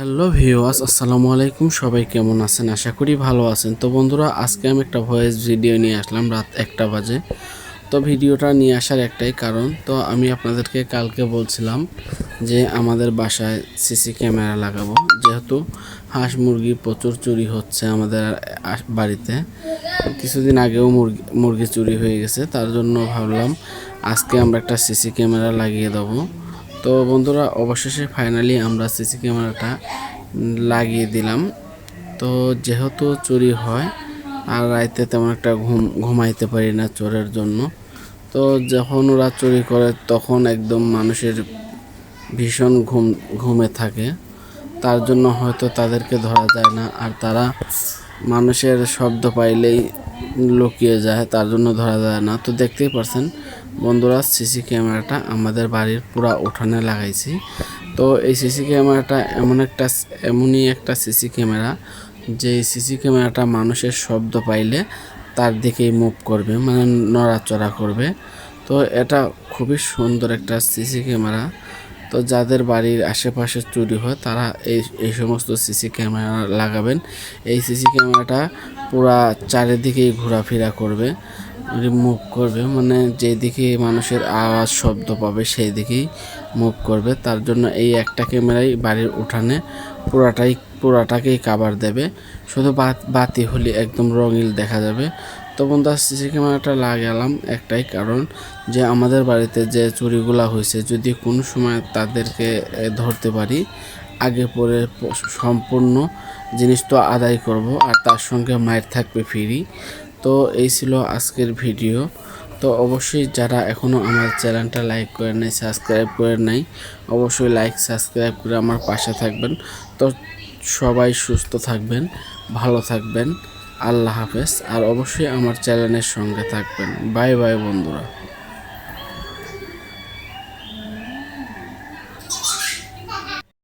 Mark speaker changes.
Speaker 1: Hello ভিওয়াস আসসালামু আলাইকুম। সবাই কেমন আছেন? আশা করি ভালো আছেন। তো বন্ধুরা, আজকে আমি একটা ভয়েস ভিডিও নিয়ে আসলাম রাত একটা বাজে। তো ভিডিওটা নিয়ে আসার একটাই কারণ, তো আমি আপনাদেরকে কালকে বলছিলাম যে আমাদের বাসায় সিসি ক্যামেরা লাগাবো। যেহেতু হাঁস মুরগি প্রচুর চুরি হচ্ছে আমাদের বাড়িতে। কিছুদিন আগেও মুরগি মুরগি চুরি হয়ে গেছে, তার জন্য ভাবলাম আজকে আমরা একটা সিসি ক্যামেরা লাগিয়ে দেবো। তো বন্ধুরা, অবশেষে ফাইনালি আমরা সিসি ক্যামেরাটা লাগিয়ে দিলাম। তো যেহেতু চুরি হয়, আর রাইতে তেমন একটা ঘুম, ঘুমাইতে পারি না চোরের জন্য, তো যখন ওরা চুরি করে তখন একদম মানুষের ভীষণ ঘুম, ঘুমে থাকে। তার জন্য হয়তো তাদেরকে ধরা যায় না, আর তারা মানুষের শব্দ পাইলেই লুকিয়ে যায়, তার জন্য ধরা যায় না। তো দেখতেই পারছেন বন্ধুরা, সিসি ক্যামেরাটা আমাদের বাড়ির পুরা উঠানে লাগাইছি। তো এই সিসি ক্যামেরাটা এমন একটা এমনই একটা সিসি ক্যামেরা, যে সিসি ক্যামেরাটা মানুষের শব্দ পাইলে তার দিকেই মুভ করবে মানে নড়াচড়া করবে। তো এটা খুবই সুন্দর একটা সিসি ক্যামেরা। তো যাদের বাড়ির আশেপাশে চুরি হয়, তারা এই এই সমস্ত সিসি ক্যামেরা লাগাবেন। এই সিসি ক্যামেরাটা পুরা চারিদিকেই ঘোরাফেরা করবে। মুভ করবে মানে যেদিকে মানুষের আওয়াজ, শব্দ পাবে সেই দিকেই মুভ করবে। তার জন্য এই একটা ক্যামেরাই বাড়ির উঠানে পুরাটাই, পুরাটাকেই কাভার দেবে। শুধু বাত- হলে একদম রঙিল দেখা যাবে। তো বন্ধুরা সিসি ক্যামেরাটা লাগালাম একটাই কারণ যে আমাদের বাড়িতে যে চুরিগুলা হয়েছে, যদি কোনো সময় তাদেরকে ধরতে পারি, আগে পরে সম্পূর্ণ জিনিস তো আদায় করব, আর তার সঙ্গে মায়ের থাকবে ফ্রি তো এই ছিল আজকের ভিডিও। তো অবশ্যই যারা এখনও আমার চ্যানেলটা লাইক করে নাই, সাবস্ক্রাইব করে নাই, অবশ্যই লাইক, সাবস্ক্রাইব করে আমার পাশে থাকবেন। তো সবাই সুস্থ থাকবেন, ভালো থাকবেন। আল্লাহ হাফেজ। আর অবশ্যই আমার চ্যানেলের সঙ্গে থাকবেন। বাই বাই বন্ধুরা।